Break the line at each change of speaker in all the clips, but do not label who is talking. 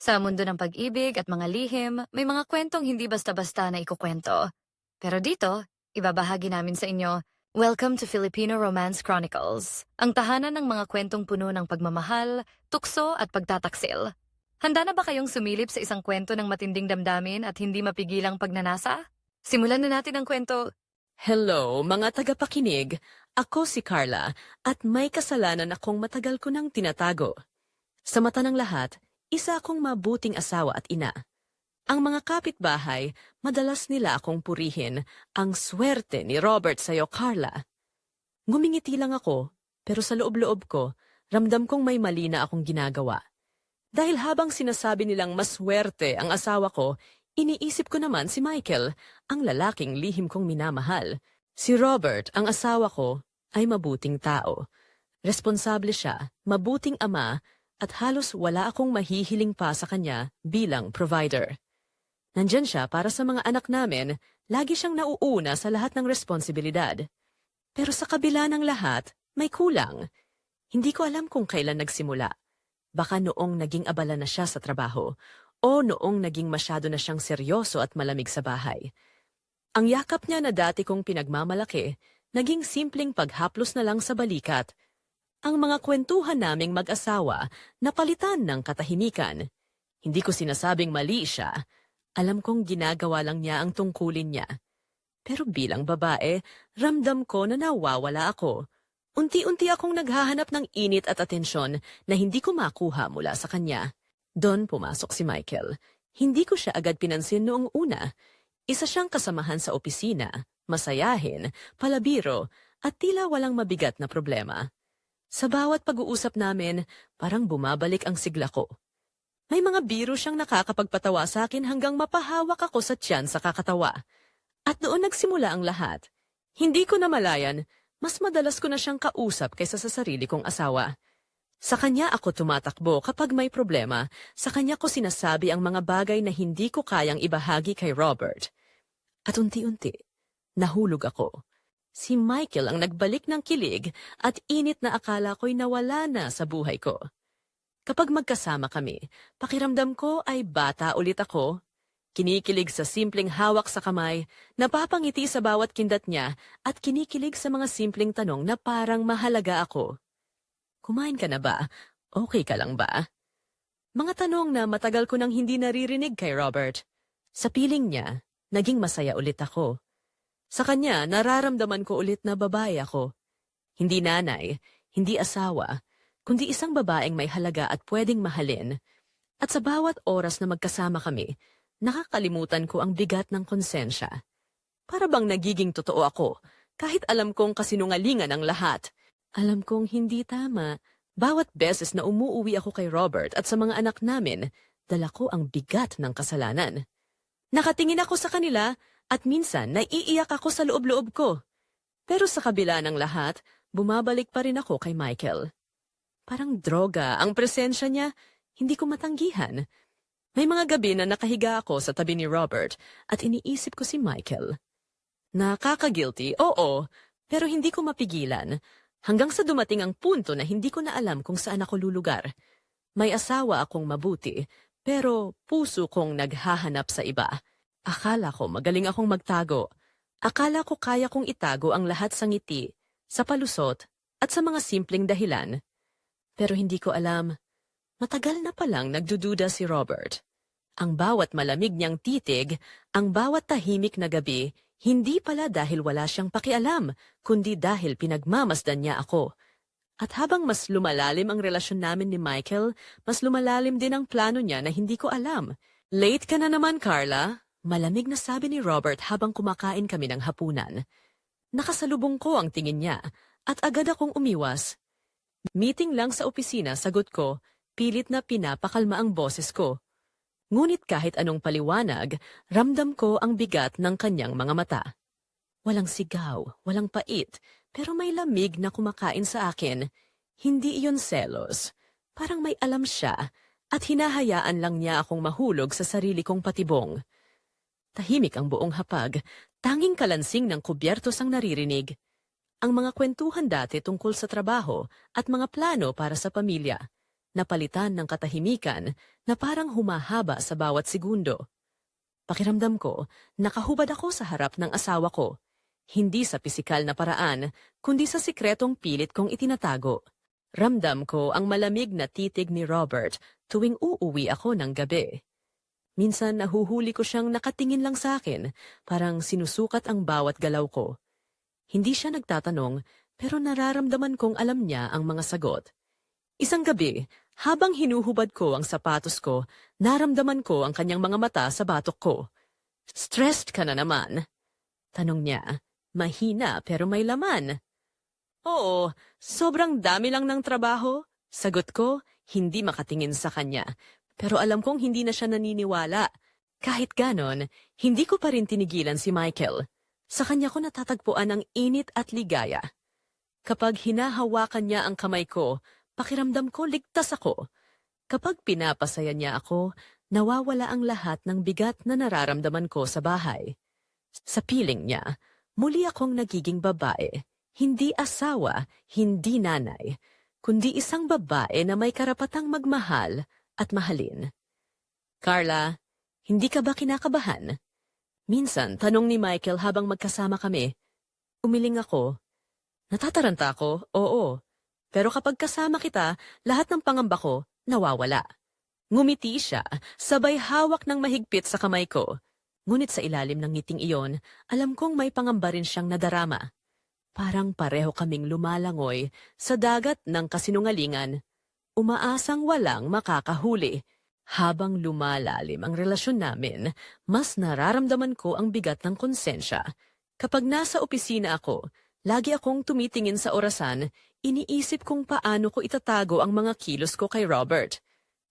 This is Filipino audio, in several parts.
Sa mundo ng pag-ibig at mga lihim, may mga kwentong hindi basta-basta na ikukwento. Pero dito, ibabahagi namin sa inyo, Welcome to Filipino Romance Chronicles, ang tahanan ng mga kwentong puno ng pagmamahal, tukso at pagtataksil. Handa na ba kayong sumilip sa isang kwento ng matinding damdamin at hindi mapigilang pagnanasa? Simulan na natin ang kwento.
Hello, mga tagapakinig. Ako si Carla at may kasalanan akong matagal ko nang tinatago. Sa mata ng lahat, isa akong mabuting asawa at ina. Ang mga kapitbahay, madalas nila akong purihin ang swerte ni Robert sa'yo, Carla. Ngumingiti lang ako, pero sa loob-loob ko, ramdam kong may mali na akong ginagawa. Dahil habang sinasabi nilang maswerte ang asawa ko, iniisip ko naman si Michael, ang lalaking lihim kong minamahal. Si Robert, ang asawa ko, ay mabuting tao. Responsable siya, mabuting ama, at halos wala akong mahihiling pa sa kanya bilang provider. Nandyan siya para sa mga anak namin, lagi siyang nauuna sa lahat ng responsibilidad. Pero sa kabila ng lahat, may kulang. Hindi ko alam kung kailan nagsimula. Baka noong naging abala na siya sa trabaho, o noong naging masyado na siyang seryoso at malamig sa bahay. Ang yakap niya na dati kong pinagmamalaki, naging simpleng paghaplos na lang sa balikat. Ang mga kwentuhan naming mag-asawa, napalitan ng katahimikan. Hindi ko sinasabing mali siya. Alam kong ginagawa lang niya ang tungkulin niya. Pero bilang babae, ramdam ko na nawawala ako. Unti-unti akong naghahanap ng init at atensyon na hindi ko makuha mula sa kanya. Doon pumasok si Michael. Hindi ko siya agad pinansin noong una. Isa siyang kasamahan sa opisina, masayahin, palabiro, at tila walang mabigat na problema. Sa bawat pag-uusap namin, parang bumabalik ang sigla ko. May mga biro siyang nakakapagpatawa sa akin hanggang mapahawak ako sa tiyan sa kakatawa. At doon nagsimula ang lahat. Hindi ko namalayan, mas madalas ko na siyang kausap kaysa sa sarili kong asawa. Sa kanya ako tumatakbo kapag may problema, sa kanya ko sinasabi ang mga bagay na hindi ko kayang ibahagi kay Robert. At unti-unti, nahulog ako. Si Michael ang nagbalik ng kilig at init na akala ko'y nawala na sa buhay ko. Kapag magkasama kami, pakiramdam ko ay bata ulit ako. Kinikilig sa simpleng hawak sa kamay, napapangiti sa bawat kindat niya, at kinikilig sa mga simpleng tanong na parang mahalaga ako. Kumain ka na ba? Okay ka lang ba? Mga tanong na matagal ko nang hindi naririnig kay Robert. Sa piling niya, naging masaya ulit ako. Sa kanya, nararamdaman ko ulit na babae ako. Hindi nanay, hindi asawa, kundi isang babaeng may halaga at pwedeng mahalin. At sa bawat oras na magkasama kami, nakakalimutan ko ang bigat ng konsensya. Para bang nagiging totoo ako, kahit alam kong kasinungalingan ang lahat. Alam kong hindi tama. Bawat beses na umuuwi ako kay Robert at sa mga anak namin, dala ko ang bigat ng kasalanan. Nakatingin ako sa kanila at minsan naiiyak ako sa loob-loob ko. Pero sa kabila ng lahat, bumabalik pa rin ako kay Michael. Parang droga ang presensya niya, hindi ko matanggihan. May mga gabi na nakahiga ako sa tabi ni Robert at iniisip ko si Michael. Nakaka-guilty, oo, pero hindi ko mapigilan. Hanggang sa dumating ang punto na hindi ko na alam kung saan ako lulugar. May asawa akong mabuti, pero puso kong naghahanap sa iba. Akala ko magaling akong magtago. Akala ko kaya kong itago ang lahat sa ngiti, sa palusot, at sa mga simpleng dahilan. Pero hindi ko alam, matagal na palang nagdududa si Robert. Ang bawat malamig niyang titig, ang bawat tahimik na gabi, hindi pala dahil wala siyang pakialam, kundi dahil pinagmamasdan niya ako. At habang mas lumalalim ang relasyon namin ni Michael, mas lumalalim din ang plano niya na hindi ko alam. Late ka na naman, Carla. Malamig na sabi ni Robert habang kumakain kami ng hapunan. Nakasalubong ko ang tingin niya, at agad akong umiwas. Meeting lang sa opisina, sagot ko, pilit na pinapakalma ang boses ko. Ngunit kahit anong paliwanag, ramdam ko ang bigat ng kanyang mga mata. Walang sigaw, walang pait, pero may lamig na kumakain sa akin. Hindi iyon selos. Parang may alam siya, at hinahayaan lang niya akong mahulog sa sarili kong patibong. Tahimik ang buong hapag, tanging kalansing ng kubyertos ang naririnig. Ang mga kwentuhan dati tungkol sa trabaho at mga plano para sa pamilya. napalitan ng katahimikan na parang humahaba sa bawat segundo. Pakiramdam ko, nakahubad ako sa harap ng asawa ko. Hindi sa pisikal na paraan, kundi sa sikretong pilit kong itinatago. Ramdam ko ang malamig na titig ni Robert tuwing uuwi ako ng gabi. Minsan nahuhuli ko siyang nakatingin lang sa akin, parang sinusukat ang bawat galaw ko. Hindi siya nagtatanong, pero nararamdaman kong alam niya ang mga sagot. Isang gabi, habang hinuhubad ko ang sapatos ko, naramdaman ko ang kanyang mga mata sa batok ko. Stressed ka na naman? Tanong niya, mahina pero may laman. Oo, sobrang dami lang ng trabaho. Sagot ko, hindi makatingin sa kanya. Pero alam kong hindi na siya naniniwala. Kahit ganon, hindi ko pa rin tinigilan si Michael. Sa kanya ko natatagpuan ang init at ligaya. Kapag hinahawakan niya ang kamay ko, pakiramdam ko ligtas ako. Kapag pinapasaya niya ako, nawawala ang lahat ng bigat na nararamdaman ko sa bahay. Sa piling niya, muli akong nagiging babae. Hindi asawa, hindi nanay, kundi isang babae na may karapatang magmahal at mahalin. Carla, hindi ka ba kinakabahan? Minsan, tanong ni Michael habang magkasama kami. Umiling ako. Natataranta ako, oo. Pero kapag kasama kita, lahat ng pangamba ko, nawawala. Ngumiti siya, sabay hawak ng mahigpit sa kamay ko. Ngunit sa ilalim ng ngiting iyon, alam kong may pangamba rin siyang nadarama. Parang pareho kaming lumalangoy sa dagat ng kasinungalingan. Umaasang walang makakahuli. Habang lumalalim ang relasyon namin, mas nararamdaman ko ang bigat ng konsensya. Kapag nasa opisina ako, lagi akong tumitingin sa orasan, iniisip kung paano ko itatago ang mga kilos ko kay Robert.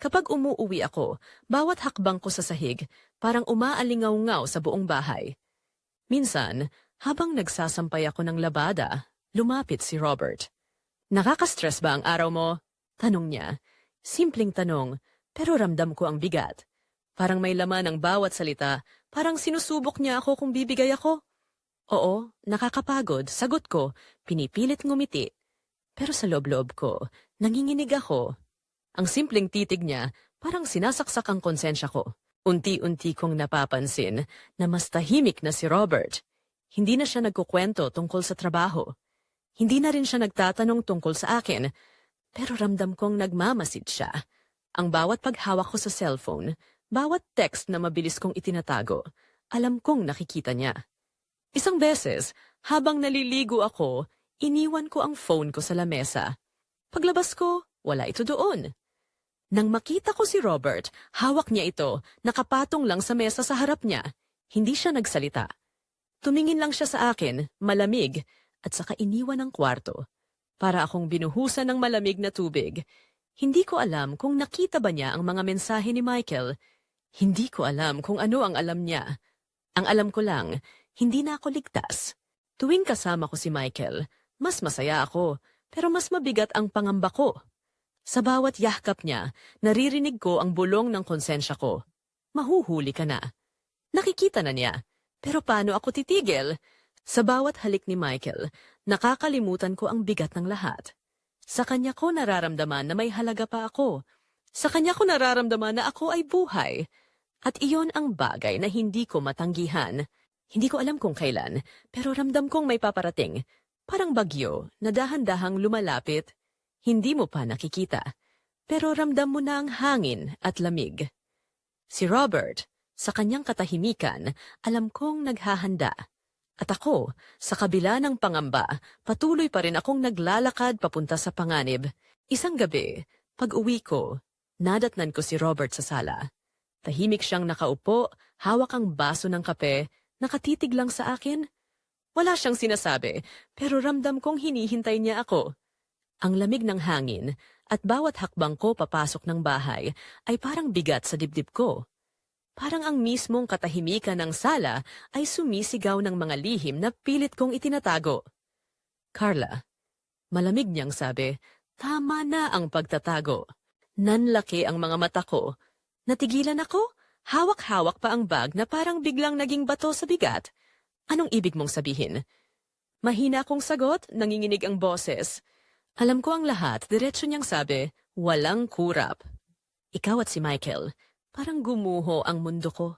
Kapag umuuwi ako, bawat hakbang ko sa sahig, parang umaalingaw-ngaw sa buong bahay. Minsan, habang nagsasampay ako ng labada, lumapit si Robert. Nakaka-stress ba ang araw mo? Tanong niya. Simpleng tanong, pero ramdam ko ang bigat. Parang may laman ang bawat salita, parang sinusubok niya ako kung bibigay ako. Oo, nakakapagod, sagot ko, pinipilit ngumiti. Pero sa loob-loob ko, nanginginig ako. Ang simpleng titig niya, parang sinasaksak ang konsensya ko. Unti-unti kong napapansin na mas tahimik na si Robert. Hindi na siya nagkukwento tungkol sa trabaho. Hindi na rin siya nagtatanong tungkol sa akin, pero ramdam kong nagmamasid siya. Ang bawat paghawak ko sa cellphone, bawat text na mabilis kong itinatago, alam kong nakikita niya. Isang beses, habang naliligo ako, iniwan ko ang phone ko sa lamesa. Paglabas ko, wala ito doon. Nang makita ko si Robert, hawak niya ito, nakapatong lang sa mesa sa harap niya. Hindi siya nagsalita. Tumingin lang siya sa akin, malamig, at saka iniwan ang kwarto. Para akong binuhusan ng malamig na tubig. Hindi ko alam kung nakita ba niya ang mga mensahe ni Michael. Hindi ko alam kung ano ang alam niya. Ang alam ko lang, hindi na ako ligtas. Tuwing kasama ko si Michael, mas masaya ako, pero mas mabigat ang pangamba ko. Sa bawat yahkap niya, naririnig ko ang bulong ng konsensya ko. Mahuhuli ka na. Nakikita na niya. Pero paano ako titigil? Sa bawat halik ni Michael, nakakalimutan ko ang bigat ng lahat. Sa kanya ko nararamdaman na may halaga pa ako. Sa kanya ko nararamdaman na ako ay buhay. At iyon ang bagay na hindi ko matanggihan. Hindi ko alam kung kailan, pero ramdam kong may paparating. Parang bagyo na dahan-dahang lumalapit. Hindi mo pa nakikita, pero ramdam mo na ang hangin at lamig. Si Robert, sa kanyang katahimikan, alam kong naghahanda. At ako, sa kabila ng pangamba, patuloy pa rin akong naglalakad papunta sa panganib. Isang gabi, pag uwi ko, nadatnan ko si Robert sa sala. Tahimik siyang nakaupo, hawak ang baso ng kape, nakatitig lang sa akin. Wala siyang sinasabi, pero ramdam kong hinihintay niya ako. Ang lamig ng hangin at bawat hakbang ko papasok ng bahay ay parang bigat sa dibdib ko. Parang ang mismong katahimikan ng sala ay sumisigaw ng mga lihim na pilit kong itinatago. Carla, malamig niyang sabi, tama na ang pagtatago. Nanlaki ang mga mata ko. Natigilan ako? Hawak-hawak pa ang bag na parang biglang naging bato sa bigat. Anong ibig mong sabihin? Mahina akong sagot, nanginginig ang boses. Alam ko ang lahat, diretso niyang sabi, Walang kurap. Ikaw at si Michael, parang gumuho ang mundo ko.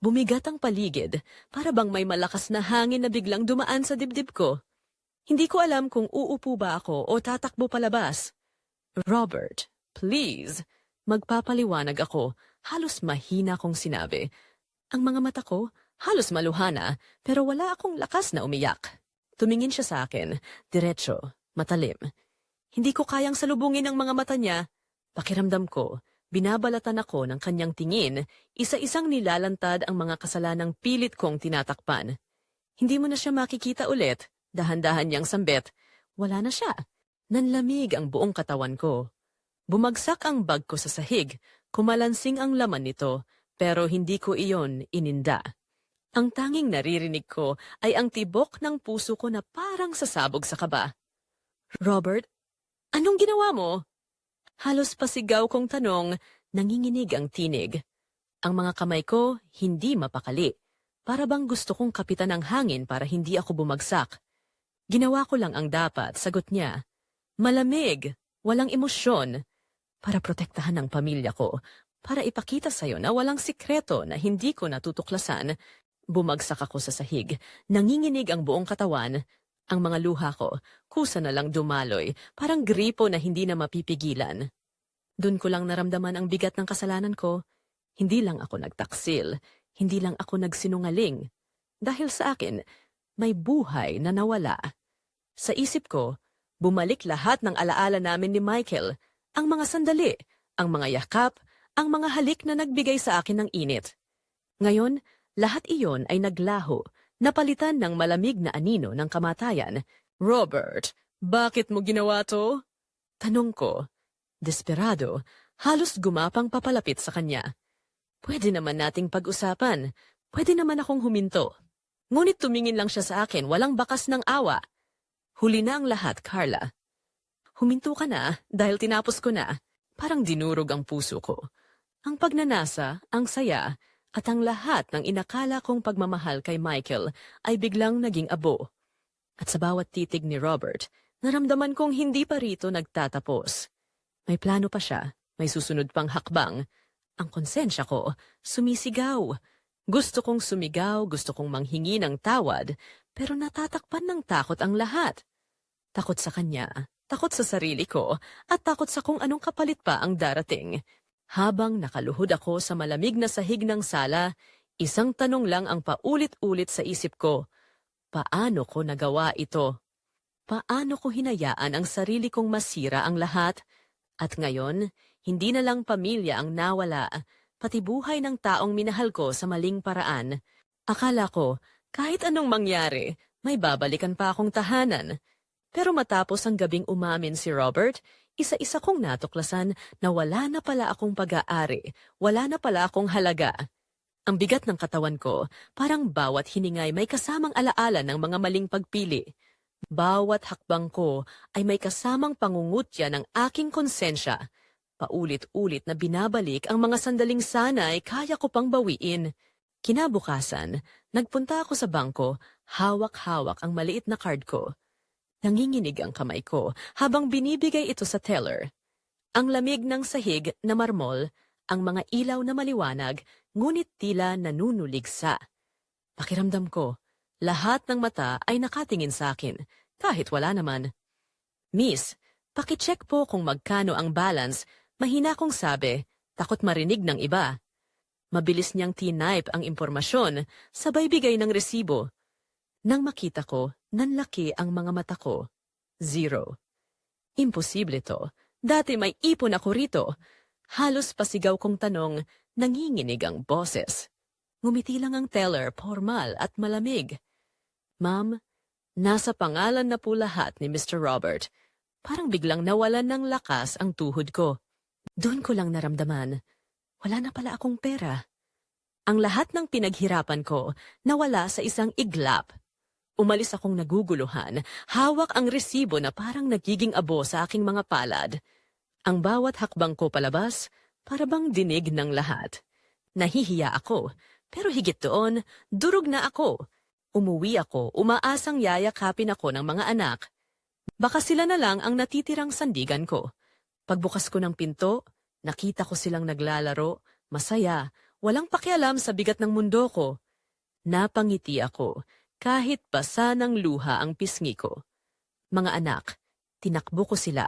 Bumigat ang paligid, para bang may malakas na hangin na biglang dumaan sa dibdib ko. Hindi ko alam kung uupo ba ako o tatakbo palabas. Robert, please. Magpapaliwanag ako. Halos mahina kong sinabi. Ang mga mata ko, halos maluhana, pero wala akong lakas na umiyak. Tumingin siya sa akin, diretso, matalim. Hindi ko kayang salubungin ang mga mata niya. Pakiramdam ko, binabalatan ako ng kanyang tingin, isa-isang nilalantad ang mga kasalanang pilit kong tinatakpan. Hindi mo na siya makikita ulit, dahan-dahan niyang sambet. Wala na siya. Nanlamig ang buong katawan ko. Bumagsak ang bag ko sa sahig, kumalansing ang laman nito, pero hindi ko iyon ininda. Ang tanging naririnig ko ay ang tibok ng puso ko na parang sasabog sa kaba. Robert, anong ginawa mo? Halos pasigaw kong tanong, nanginginig ang tinig. Ang mga kamay ko hindi mapakali. Para bang gusto kong kapitan ng hangin para hindi ako bumagsak. Ginawa ko lang ang dapat, sagot niya. Malamig, walang emosyon. Para protektahan ang pamilya ko, para ipakita sa'yo na walang sikreto na hindi ko natutuklasan, bumagsak ako sa sahig, nanginginig ang buong katawan, ang mga luha ko, kusa na lang dumaloy, parang gripo na hindi na mapipigilan. Doon ko lang naramdaman ang bigat ng kasalanan ko. Hindi lang ako nagtaksil, hindi lang ako nagsinungaling. Dahil sa akin, may buhay na nawala. Sa isip ko, bumalik lahat ng alaala namin ni Michael, ang mga sandali, ang mga yakap, ang mga halik na nagbigay sa akin ng init. Ngayon, lahat iyon ay naglaho, napalitan ng malamig na anino ng kamatayan. Robert, bakit mo ginawa to? Tanong ko. Desperado, halos gumapang papalapit sa kanya. Pwede naman nating pag-usapan. Pwede naman akong huminto. Ngunit tumingin lang siya sa akin, walang bakas ng awa. Huli na ang lahat, Carla. Huminto ka na dahil tinapos ko na. Parang dinurog ang puso ko. Ang pagnanasa, ang saya, at ang lahat ng inakala kong pagmamahal kay Michael ay biglang naging abo. At sa bawat titig ni Robert, naramdaman kong hindi pa rito nagtatapos. May plano pa siya, may susunod pang hakbang. Ang konsensya ko, sumisigaw. Gusto kong sumigaw, gusto kong manghingi ng tawad, pero natatakpan ng takot ang lahat. Takot sa kanya, takot sa sarili ko, at takot sa kung anong kapalit pa ang darating. Habang nakaluhod ako sa malamig na sahig ng sala, isang tanong lang ang paulit-ulit sa isip ko. Paano ko nagawa ito? Paano ko hinayaan ang sarili kong masira ang lahat? At ngayon, hindi na lang pamilya ang nawala, pati buhay ng taong minahal ko sa maling paraan. Akala ko, kahit anong mangyari, may babalikan pa akong tahanan. Pero matapos ang gabing umamin si Robert, isa-isa kong natuklasan na wala na pala akong pag-aari, wala na pala akong halaga. Ang bigat ng katawan ko, parang bawat hiningay may kasamang alaala ng mga maling pagpili. Bawat hakbang ko ay may kasamang pangungutya ng aking konsensya. Paulit-ulit na binabalik ang mga sandaling sana ay kaya ko pang bawiin. Kinabukasan, nagpunta ako sa bangko, hawak-hawak ang maliit na card ko. Nanginginig ang kamay ko habang binibigay ito sa teller. Ang lamig ng sahig na marmol, ang mga ilaw na maliwanag, ngunit tila nanunuligsa. Pakiramdam ko, lahat ng mata ay nakatingin sa akin, kahit wala naman. Miss, pakicheck po kung magkano ang balance, mahina kong sabi, takot marinig ng iba. Mabilis niyang tinipe ang impormasyon, sabay bigay ng resibo. Nang makita ko, nanlaki ang mga mata ko. Zero. Imposible to. Dati may ipon ako rito. Halos pasigaw kong tanong, nanginginig ang boses. Ngumiti lang ang teller, formal at malamig. Ma'am, nasa pangalan na po lahat ni Mr. Robert. Parang biglang nawalan ng lakas ang tuhod ko. Doon ko lang naramdaman, wala na pala akong pera. Ang lahat ng pinaghirapan ko nawala sa isang iglap. Umalis akong naguguluhan, hawak ang resibo na parang nagiging abo sa aking mga palad. Ang bawat hakbang ko palabas, para bang dinig ng lahat. Nahihiya ako, pero higit doon, durog na ako. Umuwi ako, umaasang yayakapin ako ng mga anak. Baka sila na lang ang natitirang sandigan ko. Pagbukas ko ng pinto, nakita ko silang naglalaro, masaya, walang pakialam sa bigat ng mundo ko. Napangiti ako, kahit basa ng luha ang pisngi ko. Mga anak, tinakbo ko sila.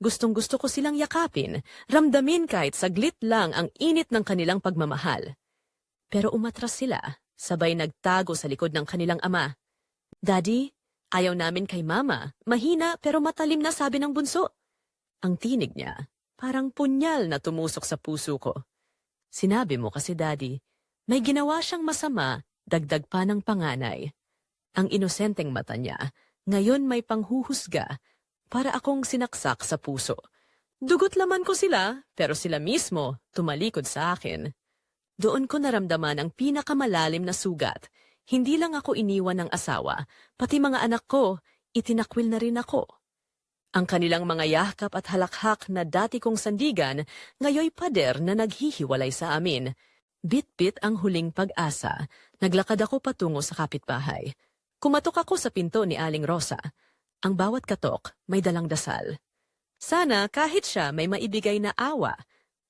Gustong gusto ko silang yakapin, ramdamin kahit saglit lang ang init ng kanilang pagmamahal. Pero umatras sila, sabay nagtago sa likod ng kanilang ama. Daddy, ayaw namin kay mama, mahina pero matalim na sabi ng bunso. Ang tinig niya, parang punyal na tumusok sa puso ko. Sinabi mo kasi daddy, may ginawa siyang masama, dagdag pa ng panganay. Ang inosenteng mata niya, ngayon may panghuhusga, para akong sinaksak sa puso. Dugot laman ko sila, pero sila mismo tumalikod sa akin. Doon ko naramdaman ang pinakamalalim na sugat. Hindi lang ako iniwan ng asawa, pati mga anak ko, itinakwil na rin ako. Ang kanilang mga yakap at halakhak na dati kong sandigan, ngayoy pader na naghihiwalay sa amin. Bit-bit ang huling pag-asa. Naglakad ako patungo sa kapitbahay. Kumatok ako sa pinto ni Aling Rosa. Ang bawat katok may dalang dasal. Sana kahit siya may maibigay na awa.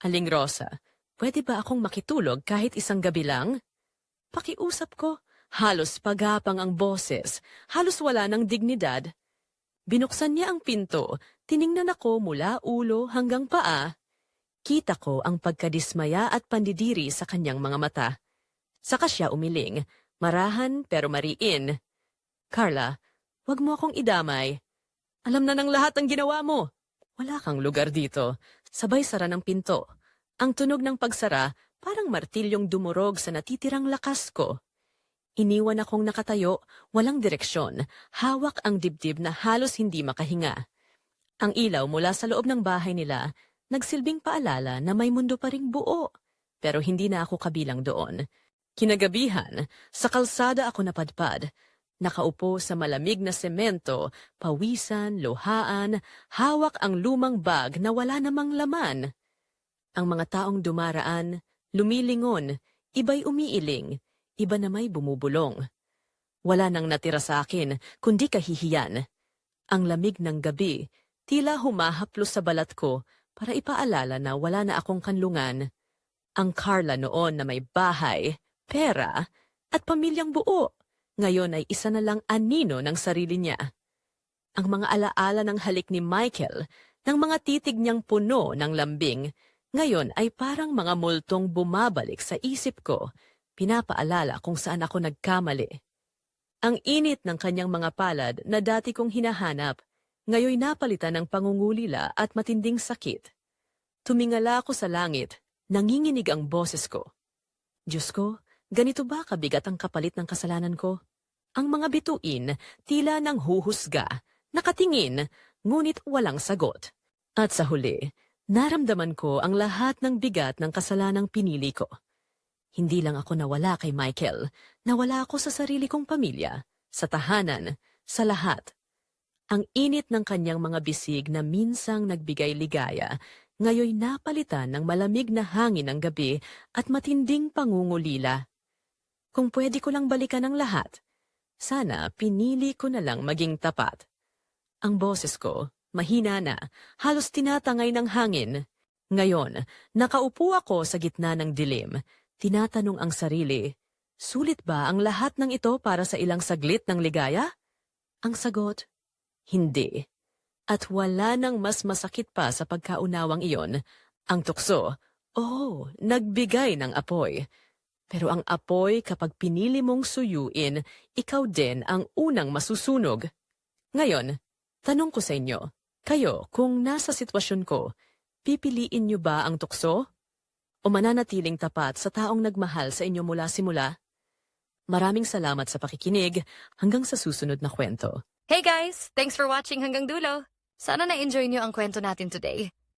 Aling Rosa, pwede ba akong makitulog kahit isang gabi lang? Pakiusap ko, halos pagapang ang boses, halos wala ng dignidad. Binuksan niya ang pinto, tiningnan ako mula ulo hanggang paa. Kita ko ang pagkadismaya at pandidiri sa kanyang mga mata. Saka siya umiling, marahan pero mariin. Carla, wag mo akong idamay. Alam na ng lahat ang ginawa mo. Wala kang lugar dito. Sabay sara ng pinto. Ang tunog ng pagsara parang martilyong dumurog sa natitirang lakas ko. Iniwan akong nakatayo, walang direksyon, hawak ang dibdib na halos hindi makahinga. Ang ilaw mula sa loob ng bahay nila, nagsilbing paalala na may mundo pa ring buo. Pero hindi na ako kabilang doon. Kinagabihan, sa kalsada ako napadpad. Nakaupo sa malamig na semento, pawisan, luhaan, hawak ang lumang bag na wala namang laman. Ang mga taong dumaraan, lumilingon, iba'y umiiling, iba na may bumubulong. Wala nang natira sa akin, kundi kahihiyan. Ang lamig ng gabi, tila humahaplos sa balat ko para ipaalala na wala na akong kanlungan. Ang Carla noon na may bahay, pera, at pamilyang buo, ngayon ay isa na lang anino ng sarili niya. Ang mga alaala ng halik ni Michael, ng mga titig niyang puno ng lambing, ngayon ay parang mga multong bumabalik sa isip ko, pinapaalala kung saan ako nagkamali. Ang init ng kanyang mga palad na dati kong hinahanap, ngayoy napalitan ng pangungulila at matinding sakit. Tumingala ako sa langit, nanginginig ang boses ko. Diyos ko, ganito ba kabigat ang kapalit ng kasalanan ko? Ang mga bituin, tila ng huhusga, nakatingin, ngunit walang sagot. At sa huli, naramdaman ko ang lahat ng bigat ng kasalanang pinili ko. Hindi lang ako nawala kay Michael, nawala ako sa sarili kong pamilya, sa tahanan, sa lahat. Ang init ng kanyang mga bisig na minsang nagbigay ligaya, ngayoy napalitan ng malamig na hangin ng gabi at matinding pangungulila. Kung pwede ko lang balikan ang lahat, sana pinili ko na lang maging tapat. Ang boses ko, mahina na, halos tinatangay ng hangin. Ngayon, nakaupo ako sa gitna ng dilim, tinatanong ang sarili, sulit ba ang lahat ng ito para sa ilang saglit ng ligaya? Ang sagot, hindi. At wala nang mas masakit pa sa pagkaunawang iyon. Ang tukso, oh, nagbigay ng apoy. Pero ang apoy kapag pinili mong suyuin, ikaw din ang unang masusunog. Ngayon, tanong ko sa inyo, kayo kung nasa sitwasyon ko, pipiliin niyo ba ang tukso? O mananatiling tapat sa taong nagmahal sa inyo mula simula? Maraming salamat sa pakikinig hanggang sa susunod na kwento.
Hey guys! Thanks for watching hanggang dulo. Sana na-enjoy niyo ang kwento natin today.